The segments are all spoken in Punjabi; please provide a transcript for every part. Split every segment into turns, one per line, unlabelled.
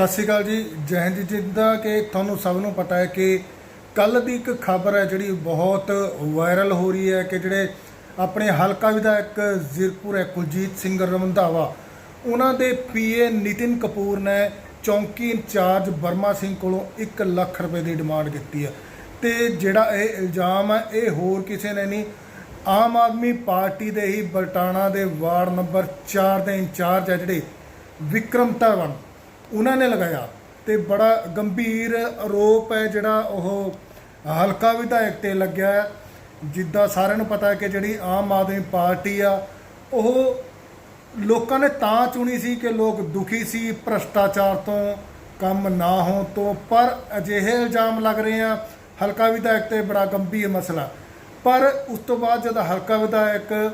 ਸਤਿ ਸ਼੍ਰੀ ਅਕਾਲ ਜੀ, ਜੈ ਹਿੰਦ ਜੀ। ਜਿੱਦਾਂ ਕਿ ਤੁਹਾਨੂੰ ਸਭ ਨੂੰ ਪਤਾ ਹੈ ਕਿ ਕੱਲ ਦੀ ਇੱਕ ਖਬਰ ਹੈ ਜਿਹੜੀ ਬਹੁਤ ਵਾਇਰਲ ਹੋ ਰਹੀ ਹੈ ਕਿ ਜਿਹੜੇ ਆਪਣੇ ਹਲਕਾ ਵਿਧਾਇਕ ਜ਼ੀਰਕਪੁਰ ਹੈ, ਕੁਲਜੀਤ ਸਿੰਘ ਰਮੰਧਾਵਾ ਉਹਨਾਂ ਦੇ ਪੀਏ ਨਿਤਿਨ ਕਪੂਰ ਨੇ ਚੌਂਕੀ ਇੰਚਾਰਜ ਬਰਮਾ ਸਿੰਘ ਕੋਲੋਂ 1 ਲੱਖ ਰੁਪਏ ਦੀ ਡਿਮਾਂਡ ਕੀਤੀ ਹੈ ਤੇ ਜਿਹੜਾ ਇਹ ਇਲਜ਼ਾਮ ਹੈ, ਇਹ ਹੋਰ ਕਿਸੇ ਨੇ ਨਹੀਂ, ਆਮ ਆਦਮੀ ਪਾਰਟੀ ਦੇ ਹੀ ਬਲਟਾਣਾ ਦੇ ਵਾਰਡ ਨੰਬਰ 4 ਦੇ ਇੰਚਾਰਜ ਹੈ ਜਿਹੜੇ ਵਿਕਰਮ ਧਵਨ ਉਹਨਾਂ ਨੇ ਲਗਾਇਆ ਤੇ ਬੜਾ ਗੰਭੀਰ ਆਰੋਪ ਹੈ ਜਿਹੜਾ ਉਹ ਹਲਕਾ ਵਿਧਾਇਕ ਤੇ ਲੱਗਿਆ ਜਿੱਦਾਂ ਸਾਰਿਆਂ ਨੂੰ ਪਤਾ ਹੈ ਕਿ ਜਿਹੜੀ ਆਮ ਆਦਮੀ ਪਾਰਟੀ ਆ, ਉਹ ਲੋਕਾਂ ਨੇ ਤਾਂ ਚੁਣੀ ਸੀ ਕਿ ਲੋਕ ਦੁਖੀ ਸੀ, ਭ੍ਰਸ਼ਟਾਚਾਰ ਤੋਂ ਕੰਮ ਨਾ ਹੋਣ ਤੋਂ, ਪਰ ਅਜਿਹੇ ਇਲਜ਼ਾਮ ਲੱਗ ਰਹੇ ਆ, ਹਲਕਾ ਵਿਧਾਇਕ ਤੇ ਬੜਾ ਗੰਭੀਰ ਮਸਲਾ। ਪਰ ਉਸ ਤੋਂ ਬਾਅਦ ਜਦ ਹਲਕਾ ਵਿਧਾਇਕ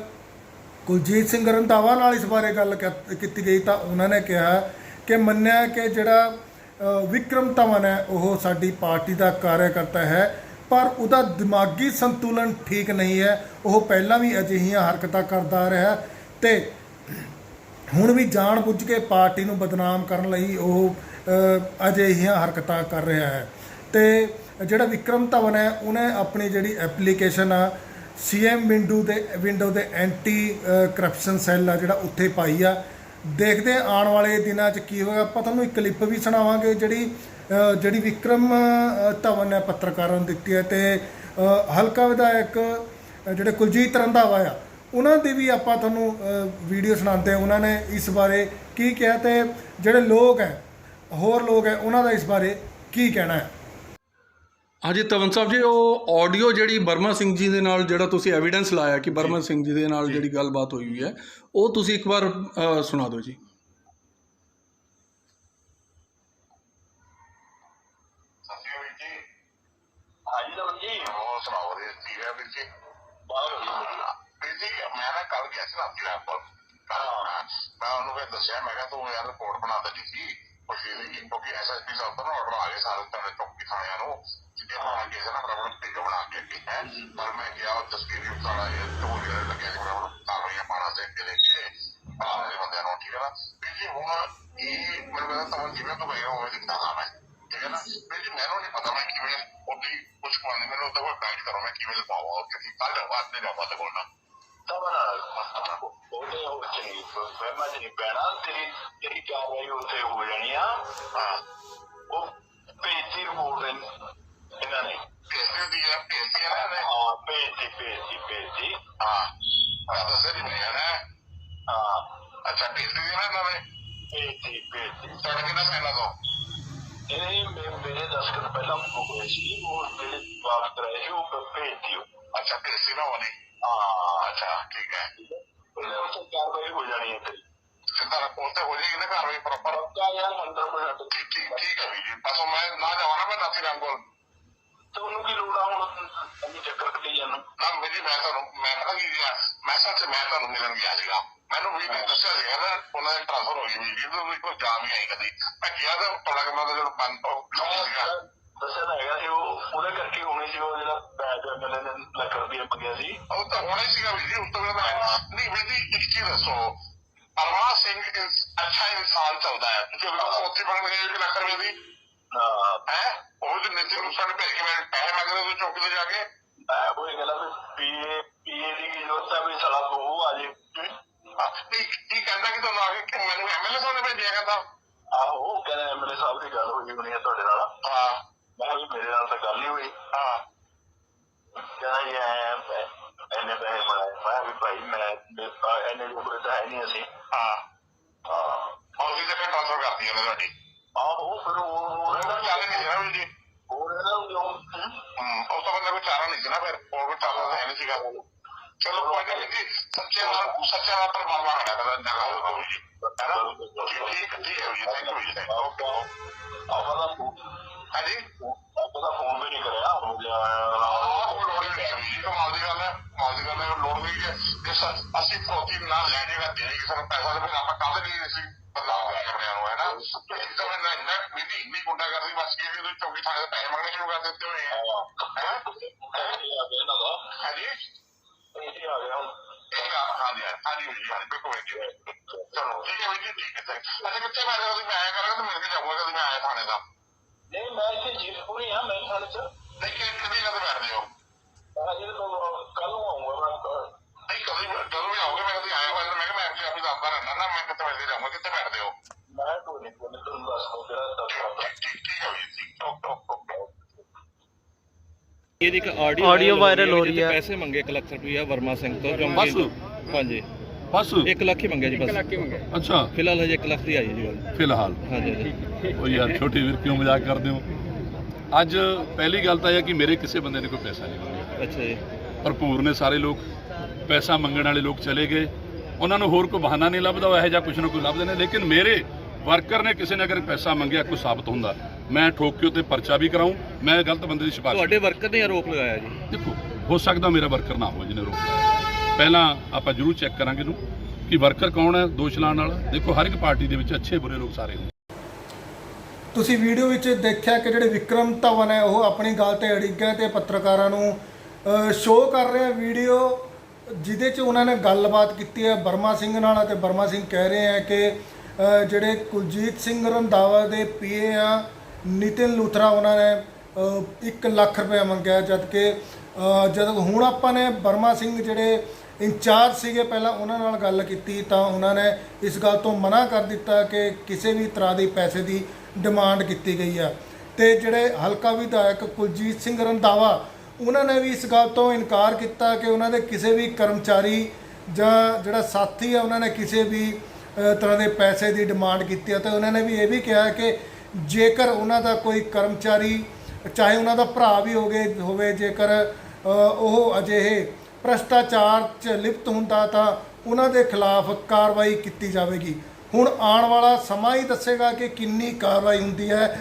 ਕੁਲਜੀਤ ਸਿੰਘ ਰੰਧਾਵਾ ਨਾਲ ਇਸ ਬਾਰੇ ਗੱਲ ਕਰ- ਕੀਤੀ ਗਈ ਤਾਂ ਉਹਨਾਂ ਨੇ ਕਿਹਾ ਕਿ ਮੰਨਿਆ ਕਿ ਜਿਹੜਾ ਵਿਕਰਮ ਧਵਨ ਹੈ, ਉਹ ਸਾਡੀ ਪਾਰਟੀ ਦਾ ਕਾਰਜਕਰਤਾ ਹੈ, ਪਰ ਉਹਦਾ ਦਿਮਾਗੀ ਸੰਤੁਲਨ ਠੀਕ ਨਹੀਂ ਹੈ। ਉਹ ਪਹਿਲਾਂ ਵੀ ਅਜਿਹੀਆਂ ਹਰਕਤਾਂ ਕਰਦਾ ਰਿਹਾ ਹੈ ਤੇ ਹੁਣ ਵੀ ਜਾਣ ਬੁੱਝ ਕੇ ਪਾਰਟੀ ਨੂੰ ਬਦਨਾਮ ਕਰਨ ਲਈ ਉਹ ਅਜਿਹੀਆਂ ਹਰਕਤਾਂ ਕਰ ਰਿਹਾ ਹੈ। ਤੇ ਜਿਹੜਾ ਵਿਕਰਮ ਧਵਨ ਹੈ, ਉਹਨੇ ਆਪਣੀ ਜਿਹੜੀ ਐਪਲੀਕੇਸ਼ਨ ਆ ਸੀਐਮ ਵਿੰਡੋ ਦੇ ਵਿੰਡੋ ਦੇ ਐਂਟੀ ਕਰਪਸ਼ਨ ਸੈੱਲ ਆ ਜਿਹੜਾ ਉੱਥੇ ਪਾਈ ਆ ਦੇਖਦੇ ਹਾਂ ਆਉਣ ਵਾਲੇ ਦਿਨਾਂ 'ਚ ਕੀ ਹੋਇਆ। ਆਪਾਂ ਤੁਹਾਨੂੰ ਇੱਕ ਕਲਿੱਪ ਵੀ ਸੁਣਾਵਾਂਗੇ ਜਿਹੜੀ ਜਿਹੜੀ ਵਿਕਰਮ ਧਵਨ ਨੇ ਪੱਤਰਕਾਰਾਂ ਨੂੰ ਦਿੱਤੀ ਹੈ ਤੇ ਹਲਕਾ ਵਿਧਾਇਕ ਜਿਹੜੇ ਕੁਲਜੀਤ ਰੰਧਾਵਾ ਆ, ਉਹਨਾਂ ਦੀ ਵੀ ਆਪਾਂ ਤੁਹਾਨੂੰ ਵੀਡੀਓ ਸੁਣਾਉਂਦੇ ਹਾਂ। ਉਹਨਾਂ ਨੇ ਇਸ ਬਾਰੇ ਕੀ ਕਿਹਾ ਤੇ ਜਿਹੜੇ ਲੋਕ ਹੈ, ਹੋਰ ਲੋਕ ਹੈ, ਉਹਨਾਂ ਦਾ ਇਸ ਬਾਰੇ ਕੀ ਕਹਿਣਾ ਹੈ?
ਹਾਂਜੀ ਤਵਨ ਸਾਹਿਬ ਜੀ ਉਹ ਆਡੀਓ ਜਿਹੜੀ ਬਰਮਾ ਸਿੰਘ ਜੀ ਦੇ ਨਾਲ ਜਿਹੜਾ ਤੁਸੀਂ ਐਵੀਡੈਂਸ ਲਾਇਆ ਕਿ ਬਰਮਾ ਸਿੰਘ ਜੀ ਦੇ ਨਾਲ ਜਿਹੜੀ ਗੱਲਬਾਤ ਹੋਈ ਹੋਈ ਹੈ ਉਹ ਤੁਸੀਂ ਇੱਕ ਵਾਰ ਸੁਣਾ ਦਿਓ ਜੀ।
ਗਿਆ ਦੱਸਿਆ ਮੈਂ ਕਿਹਾ ਤੂੰ ਯਾਰ ਰਿਪੋਰਟ ਬਣਾ ਦੇ ਸੀ ਪੁੱਛੀ ਸੀ ਕਿਉਂਕਿ ਐਸਐਸਪੀ ਸਾਹਿਬ ਤੋਂ ਆਰਡਰ ਆ ਗਏ ਸਾਰੇ ਤੁਹਾਡੇ ਚੌਕੀ ਥਾਣਿਆਂ ਨੂੰ। ਜਿੱਥੇ ਬਣਾ ਕੇ ਸੀ ਨਾ ਬਰਾਬਰ ਪਿਕ ਬਣਾ ਕੇ ਅੱਗੇ ਹੈ ਪਰ ਮੈਂ ਗਿਆ ਉਹ ਤਸਕੀਰੀ ਸਾਰਾ ਇਹ ਢੋਲੇ ਦੇ ਲੱਗੇ ਸੀ ਬਰਾਬਰ ਕਾਰਵਾਈਆਂ ਪਾਣਾ ਸੇ ਕੇ ਲੈ ਕੇ ਆਹ ਦੇ ਬੰਦਿਆਂ ਨੂੰ ਠੀਕ ਹੈ ਨਾ ਵੀਰ ਜੀ ਹੁਣ ਇਹ ਮੈਨੂੰ ਕਹਿੰਦਾ ਤਾਂ ਜਿਵੇਂ ਤੂੰ ਗਏ ਹੋਵੇ ਦਿਖਦਾ ਹਾਂ ਮੈਂ ਠੀਕ ਹੈ ਨਾ ਵੀਰ ਜੀ ਮੈਨੂੰ ਨਹੀਂ ਪਤਾ ਮੈਂ ਕਿਵੇਂ ਉਹਦੀ ਕੁਝ ਕੋਣ ਨਹੀਂ ਮੈਨੂੰ ਤਾਂ ਕੋਈ ਗਾਈਡ ਕਰੋ ਮੈਂ ਕਿਵੇਂ ਲਵਾਵਾਂ ਉਹ ਕਿਉਂਕਿ ਕੱਲ ਬਾਅਦ ਨਹੀਂ ਜਾਵਾਂ ਤੇ ਬੋਲਣਾ
ਤਬਨਾ ਉਹਦੇ ਹੋ ਚਲੀ ਫਰਮਾ ਨਹੀਂ ਪੈਣਾ ਤੇਰੀ ਤੇਰੀ ਕਾਰਵਾਈ ਉੱਥੇ ਹੋ ਜਾਣੀ ਆ
ਹਾਂ
ਉਹ ਭੇਜੀ ਰਿਪੋਰਟ ਇਹਨਾਂ ਨੇ
ਭੇਜਦੇ ਦੀ ਹੈ ਭੇਜਦੀ ਹੈ ਨਾ।
ਹਾਂ ਭੇਜੀ ਭੇਜੀ ਭੇਜੀ।
ਹਾਂ ਮੈਂ ਦੱਸਿਆ ਨਹੀਂ ਮੈਨੂੰ ਹੈ
ਹਾਂ
ਅੱਛਾ ਭੇਜਦੀ ਹੈ ਨਾ ਇਹਨਾਂ ਨੇ।
ਭੇਜੀ ਭੇਜੀ।
ਤੁਹਾਡੇ ਕਿੰਨਾ ਸੈਨਾ ਤੋਂ?
ਇਹ ਮੇ- ਮੇਰੇ ਦਸ ਦਿਨ ਪਹਿਲਾਂ ਹੋ ਗਏ ਸੀ ਉਹ ਜਿਹੜੇ ਬਾਤ ਕਰਾਏ ਸੀ ਉਹ ਭੇਜੀ
ਅੱਛਾ ਭੇਜਦੀ ਨਾ ਉਹਨੇ।
ਹਾਂ।
ਅੱਛਾ ਠੀਕ ਹੈ।
ਉਹਦੇ ਉੱਤੇ ਕਾਰਵਾਈ ਹੋ ਜਾਣੀ ਹੈ ਤੇਰੀ
ਸਿੱਧਾ ਰਿਪੋਰਟ ਤੇ ਹੋ ਜਾਏਗੀ ਨਾ ਕਾਰਵਾਈ ਪ੍ਰੋਪਰ
ਯਾਰ 100%
ਠੀਕ ਠੀਕ ਠੀਕ ਹੈ ਵੀਰ ਜੀ। ਬਸ ਉਹ ਮੈਂ ਨਾ ਜਾਵਾਂ ਨਾ ਮੈਂ ਨਾਥੀ ਰਾਮ ਕੋਲ।
ਤੇ ਆ ਹੁਣ ਅਸੀਂ ਚੱਕਰ ਕੱਟੀ ਜਾਣਾ
ਨਾ ਜੀ ਮੈਂ ਤੁਹਾਨੂੰ ਮੈਂ ਪਤਾ ਕੀ ਗਿਆ ਮੈਂ ਸੱਚ ਮੈਂ ਤੁਹਾਨੂੰ ਮਿਲਣ ਗਿਆ ਸੀਗਾ। ਮੈਨੂੰ ਵੀ ਨੇ ਦੱਸਿਆ ਸੀਗਾ ਨਾ ਉਹਨਾਂ ਦੇ ਟ੍ਰਾਂਸਫਰ ਹੋ ਗਈ ਵੀ ਜੀ ਤੋਂ ਕੋਈ ਜਾਮ ਹੀ ਆਈ ਕਦੀ। ਮੈਂ ਗਿਆ ਤਾਂ ਪਤਾ ਕਿ ਮੈਂ ਤਾਂ ਜਦੋਂ ਬੰਦ ਤੋਂ ਸੀਗਾ।
ਦੱਸਿਆ ਤਾਂ ਹੈਗਾ ਸੀ ਉਹ ਉਹਦੇ ਕਰਕੇ ਹੋਣੀ ਸੀ ਉਹ ਜਿਹੜਾ ਬੈਗ ਮਿਲੇ ਨੇ ਲੱਖ ਰੁਪਏ ਮੰਗਿਆ ਸੀ।
ਉਹ ਤਾਂ ਹੋਣਾ ਹੀ ਸੀਗਾ ਵੀਰ ਜੀ ਉਸ ਤੋਂ ਬਾਅਦ ਨਹੀਂ ਵੀਰ ਜੀ ਇੱਕ ਚੀਜ਼ ਦੱਸੋ। ਪਰਮਾ ਸਿੰਘ ਅੱਛਾ ਇਨਸਾਨ ਚੱਲਦਾ ਹੈ। ਤੁਸੀਂ ਉਹਨੂੰ ਉੱਥੇ ਬਣ ਗਏ ਲੱਖ ਰੁਪਏ ਦੀ
ਹਾਂ।
ਉਹ ਜੋ ਨਿੱਤੀ ਨੂੰ ਸਾਡੇ ਭੇਜ ਕੇ ਮੈਂ ਪੈਸੇ ਮੰਗ ਰਹੇ ਸੀ ਚੌਕੀ ਤੇ ਜਾ ਕੇ।
ਮੈਂ ਉਹ ਗੱਲ ਵੀ ਪੀਏ ਪੀਏ ਦੀ ਕੀ ਜ਼ਰੂਰਤ ਹੈ ਵੀ ਸਾਲਾ ਬਹੂ ਆ ਜੇ।
ਕੀ ਕੀ ਕਹਿੰਦਾ ਕਿ ਤੁਹਾਨੂੰ ਆ ਕੇ ਕਿ ਮੈਨੂੰ ਐਮਐਲਏ ਸਾਹਿਬ ਨੇ ਭੇਜਿਆ ਕਹਿੰਦਾ?
ਆਹੋ ਉਹ ਕਹਿੰਦੇ ਐਮਐਲਏ ਸਾਹਿਬ ਦੀ ਗੱਲ ਹੋਈ ਹੋਣੀ ਹੈ ਤੁਹਾਡੇ ਨਾਲ।
ਹਾਂ।
ਮੈਂ ਵੀ ਮੇਰੇ ਨਾਲ ਤਾਂ ਗੱਲ ਨਹੀਂ ਹੋਈ।
ਹਾਂ।
ਕਹਿੰਦਾ ਐ ਐਨੇ ਪੈਸੇ ਬਣਾਏ ਮੈਂ ਵੀ ਭਾਈ ਮੈਂ ਐਨੇ ਜੋਗਰੇ ਤਾਂ ਹੈ ਨਹੀਂ ਅਸੀਂ।
ਹਾਂ।
ਹਾਂ।
ਔਰ ਵੀ ਤੇ ਟ੍ਰਾਂਸਫਰ ਕਰਤੀ ਉਹਨੇ ਤੁਹਾਡੀ।
ਆਹੋ ਫਿਰ ਉਹ ਉਹ
ਉਹ ਤਾਂ ਚੱਲ ਨਹੀਂ ਸੀ ਨਾ ਵੀਰ ਜੀ
ਹੋਰ ਇਹਨਾਂ ਨੂੰ ਜੋ
ਹਮ, ਉਸ ਤੋਂ ਬੰਦੇ ਕੋਈ ਚਾਰਾ ਨਹੀਂ ਸੀ ਨਾ ਚਾਰਾ ਤਾਂ ਨਹੀਂ ਸੀਗਾ ਚਲੋ ਕੋਈ ਨਹੀਂ ਵੀਰ ਜੀ ਸੱਚੇ ਨਾਲ ਸੱਚੇ ਨਾਲ ਪਰਮਾਤਮਾ ਖੜਾ ਕਰਦਾ ਜਗਾ ਵੀਰ ਜੀ ਹੈ ਨਾ ਠੀਕ ਠੀਕ ਹੈ ਜੀ ਥੈਂਕ ਯੂ ਜੀ ਥੈਂਕ ਯੂ
ਆਪਾਂ ਦਾ
ਹਾਂਜੀ?
ਆਪਾਂ ਦਾ ਫੋਨ ਵੀ ਨਹੀਂ ਕਰਿਆ ਹੋ ਗਿਆ
ਨਹੀਂ ਕਮਾਲ ਦੀ ਗੱਲ ਹੈ ਕਮਾਲ ਦੀ ਗੱਲ ਹੈ ਲੋੜ ਨਹੀਂ ਹੈ ਜੇ ਸ- ਅਸੀਂ ਪ੍ਰੋਟੀਨ ਨਾਲ ਲੈ ਜਾਏਗਾ ਦੇ ਕਿਸੇ ਨੂੰ ਪੈਸਾ ਦੇ ਫਿਰ ਆਪਾਂ ਕਾਹਦੇ ਲਈ ਅਸੀਂ ਬਦਲਾਅ ਕਰ ਆਪਣੇ ਨੂੰ ਹੈ ਨਾ ਇਹ ਤਾਂ ਮੈਂ ਨਾ ਮੀਟੀ ਇੰਨੀ ਗੁੰਡਾ ਕਰਦੀ ਬਸ ਕਿ ਇਹ ਚੌਕੀ ਥਾਣੇ ਦੇ ਪੈਸੇ ਮੰਗਣੇ ਸ਼ੁਰੂ ਕਰ ਦਿੱਤੇ ਹੋਏ ਆ ਹੈ
ਇਹ ਆ ਗਿਆ ਇਹਨਾਂ ਦਾ
ਹਾਂਜੀ
ਇਹ ਆ ਗਿਆ ਹੁਣ
ਚੰਗਾ ਹਾਂਜੀ ਹਾਂਜੀ ਵੀਰ ਜੀ ਹਾਂਜੀ ਬਿਲਕੁਲ ਵੀਰ ਜੀ ਚਲੋ ਠੀਕ ਹੈ ਵੀਰ ਜੀ ਠੀਕ ਹੈ sir। ਅੱਛਾ ਕਿੱਥੇ ਮੈਂ ਜਦੋਂ ਮੈਂ ਆਇਆ ਕਰਾਂਗਾ ਤਾਂ ਮਿਲ ਕੇ ਜਾਊਂਗਾ ਜਦੋਂ ਮੈਂ ਆਇਆ ਥਾਣੇ ਦਾ
ਨਹੀਂ ਮੈਂ ਇੱਥੇ ਜੀਰਪੁਰੀ ਆ ਮੈਂ ਥਾਣੇ ਚ
ਨਹੀਂ ਕਿ ਕਦੀ ਕਦੇ ਬੈਠਦੇ ਹੋ
ਅਜੇ ਤੋਂ ਕੱਲ ਨੂੰ ਆਉਂਗਾ ਮੈਂ ਘਰ।
ਨਹੀਂ ਕਦੀ ਜਦੋਂ ਵੀ ਆਓਗੇ ਮੈਂ ਕਦੀ ਆਇਆ ਹੋਇਆ ਤਾਂ ਮੈਂ ਕਿਹਾ ਮੈਂ ਆਪਣੀ ਆਪਣੀ ਦੱਸਦਾ ਰਹਿਣਾ ਨਾ ਮੈਂ ਕਿੱਥੇ ਬੈਠ ਕੇ ਜਾਊਂਗਾ ਕਿੱਥੇ ਬੈਠਦੇ ਹੋ
ਮੈਂ ਕੋਈ ਨਹੀਂ ਕੋਈ ਨਹੀਂ ਤੁਹਾਨੂੰ ਦੱਸ ਦੋ ਜਿਹੜਾ ਦੱਸਦਾ
ਹੈ
ਇਹਦੀ ਇੱਕ ਆਡੀਓ
Audio viral ਹੋ ਰਹੀ ਹੈ।
ਪੈਸੇ ਮੰਗੇ 1 ਲੱਖ ਰੁਪਈਆ ਵਰਮਾ ਸਿੰਘ ਤੋਂ ਜੋ
ਬਸ?
ਹਾਂਜੀ।
ਬਸ।
1 ਲੱਖ ਹੀ ਮੰਗਿਆ ਜੀ ਬਸ।
ਅੱਛਾ।
ਫਿਲਹਾਲ ਹਜੇ 1 ਲੱਖ ਦੀ ਆਈ ਹੈ ਜੀ ਗੱਲ।
ਫਿਲਹਾਲ।
ਹਾਂਜੀ
ਉਹ ਯਾਰ ਛੋਟੇ ਵੀਰ ਕਿਉਂ ਮਜ਼ਾਕ ਕਰਦੇ ਹੋ? ਅੱਜ ਪਹਿਲੀ ਗੱਲ ਤਾਂ ਇਹ ਹੈ ਕਿ ਮੇਰੇ ਕਿਸੇ ਬੰਦੇ ਨੇ ਕੋਈ ਪੈਸਾ ਨਹੀਂ ਮੰਗਿਆ।
ਅੱਛਾ ਜੀ।
ਭਰਪੂਰ ਨੇ ਸਾਰੇ ਲੋਕ। ਪੈਸਾ ਮੰਗਣ ਵਾਲੇ ਲੋਕ ਚਲੇ ਗਏ। ਉਹਨਾਂ ਨੂੰ ਹੋਰ ਕੋਈ ਬਹਾਨਾ ਨਹੀਂ ਲੱਭਦਾ ਉਹ ਇਹੋ ਜਿਹਾ ਕੁਛ ਨਾ ਕੋਈ ਲੱਭਦੇ ਨੇ। ਲੇਕਿਨ ਮੇਰੇ ਵਰਕਰ ਨੇ ਕਿਸੇ ਨੇ ਅਗਰ ਪੈਸਾ ਮੰਗਿਆ ਕੋਈ ਸਾਬਤ ਹੁੰਦਾ। ਮੈਂ ਠੋਕ ਕੇ ਉੱਤੇ ਪਰਚਾ ਵੀ ਕਰਾਉਂ ਮੈਂ ਗਲਤ ਬੰਦੇ ਦੀ ਸਿਫਾਰਿਸ਼
ਤੁਹਾਡੇ ਵਰਕਰ ਨੇ ਆਰੋਪ ਲਗਾਇਆ ਜੀ।
ਦੇਖੋ ਹੋ ਸਕਦਾ ਮੇਰਾ ਵਰਕਰ ਨਾ ਹੋਵੇ ਜਿਹਨੇ ਰੋਕਿਆ ਪਹਿਲਾਂ ਆਪਾਂ ਜ਼ਰੂਰ ਚੈੱਕ ਕਰਾਂਗੇ ਇਹਨੂੰ ਕਿ ਵਰਕਰ ਕੌਣ ਹੈ ਦੋਸ਼ ਲਾਉਣ ਵਾਲਾ। ਦੇਖੋ ਹਰ ਇੱਕ ਪਾਰਟੀ ਦੇ ਵਿੱਚ ਅੱਛੇ ਬੁਰੇ ਲੋਕ ਸਾਰੇ ਹੁੰਦੇ।
ਤੁਸੀਂ ਵੀਡੀਓ ਵਿੱਚ ਦੇਖਿਆ ਕਿ ਜਿਹੜੇ ਵਿਕਰਮ ਧਵਨ ਹੈ ਉਹ ਆਪਣੀ ਗੱਲ ਤੇ ਅੜਿੱਗ ਗਏ ਤੇ ਪੱਤਰਕਾਰਾਂ ਨੂੰ ਸ਼ੋਅ ਕਰ ਰਹੇ ਵੀਡੀਓ ਜਿਹਦੇ 'ਚ ਉਹਨਾਂ ਨੇ ਗੱਲਬਾਤ ਕੀਤੀ ਹੈ ਬਰਮਾ ਸਿੰਘ ਨਾਲ ਅਤੇ ਬਰਮਾ ਸਿੰਘ ਕਹਿ ਰਹੇ ਆ ਕਿ ਜਿਹੜੇ ਕੁਲਜੀਤ ਸਿੰਘ ਰੰਧਾਵਾ ਦੇ ਪੀਏ ਆ ਨਿਤਿਨ ਲੂਥਰਾ ਉਹਨਾਂ ਨੇ 1 ਲੱਖ ਰੁਪਏ ਮੰਗਿਆ, ਜਦਕਿ ਜਦ ਹੁਣ ਆਪਾਂ ਨੇ ਬਰਮਾ ਸਿੰਘ ਜਿਹੜੇ ਇੰਚਾਰਜ ਸੀਗੇ, ਪਹਿਲਾਂ ਉਹਨਾਂ ਨਾਲ ਗੱਲ ਕੀਤੀ, ਤਾਂ ਉਹਨਾਂ ਨੇ ਇਸ ਗੱਲ ਤੋਂ ਮਨਾ ਕਰ ਦਿੱਤਾ ਕਿ ਕਿਸੇ ਵੀ ਤਰ੍ਹਾਂ ਦੀ ਪੈਸੇ ਦੀ ਡਿਮਾਂਡ ਕੀਤੀ ਗਈ ਆ। ਤੇ ਜਿਹੜੇ ਹਲਕਾ ਵਿਧਾਇਕ ਕੁਲਜੀਤ ਸਿੰਘ ਰੰਧਾਵਾ, ਉਹਨਾਂ ਨੇ ਵੀ ਇਸ ਗੱਲ ਤੋਂ ਇਨਕਾਰ ਕੀਤਾ ਕਿ ਉਹਨਾਂ ਦੇ ਕਿਸੇ ਵੀ ਕਰਮਚਾਰੀ ਜਾਂ ਜਿਹੜਾ ਸਾਥੀ ਆ, ਉਹਨਾਂ ਨੇ ਕਿਸੇ ਵੀ ਤਰ੍ਹਾਂ ਦੇ ਪੈਸੇ ਦੀ ਡਿਮਾਂਡ ਕੀਤੀ ਹੈ ਤੇ ਉਹਨਾਂ ਨੇ ਵੀ ਇਹ ਵੀ ਕਿਹਾ ਕਿ ਜੇਕਰ ਉਹਨਾਂ ਦਾ ਕੋਈ ਕਰਮਚਾਰੀ, ਚਾਹੇ ਉਹਨਾਂ ਦਾ ਭਰਾ ਵੀ ਹੋਵੇ ਹੋਵੇ, ਜੇਕਰ ਉਹ ਅਜਿਹੇ ਭ੍ਰਸ਼ਟਾਚਾਰ 'ਚ ਲਿਪਤ ਹੁੰਦਾ ਤਾਂ ਉਹਨਾਂ ਦੇ ਖਿਲਾਫ ਕਾਰਵਾਈ ਕੀਤੀ ਜਾਵੇਗੀ। ਹੁਣ ਆਉਣ ਵਾਲਾ ਸਮਾਂ ਹੀ ਦੱਸੇਗਾ ਕਿ ਕਿੰਨੀ ਕਾਰਵਾਈ ਹੁੰਦੀ ਹੈ।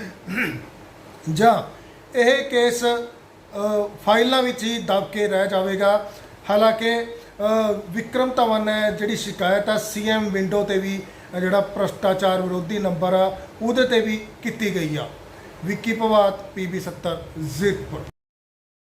ਜਾਂ ਇਹ ਕੇਸ ਫਾਈਲਾਂ ਵਿੱਚ ਹੀ ਦਬ ਕੇ ਰਹਿ ਜਾਵੇਗਾ। ਹਾਲਾਂਕਿ ਵਿਕਰਮ ਧਵਨ ਨੇ ਜਿਹੜੀ ਸ਼ਿਕਾਇਤ ਹੈ, ਸੀਐਮ ਵਿੰਡੋ ਤੇ ਵੀ ਜਿਹੜਾ ਭ੍ਰਸ਼ਟਾਚਾਰ ਵਿਰੋਧੀ ਨੰਬਰ ਆ, ਉਹਦੇ ਤੇ ਵੀ ਕੀਤੀ ਗਈ ਆ। ਵਿੱਕੀ ਪਵਾਤ ਪੀਬੀ 70 ਜ਼ੀਰਕਪੁਰ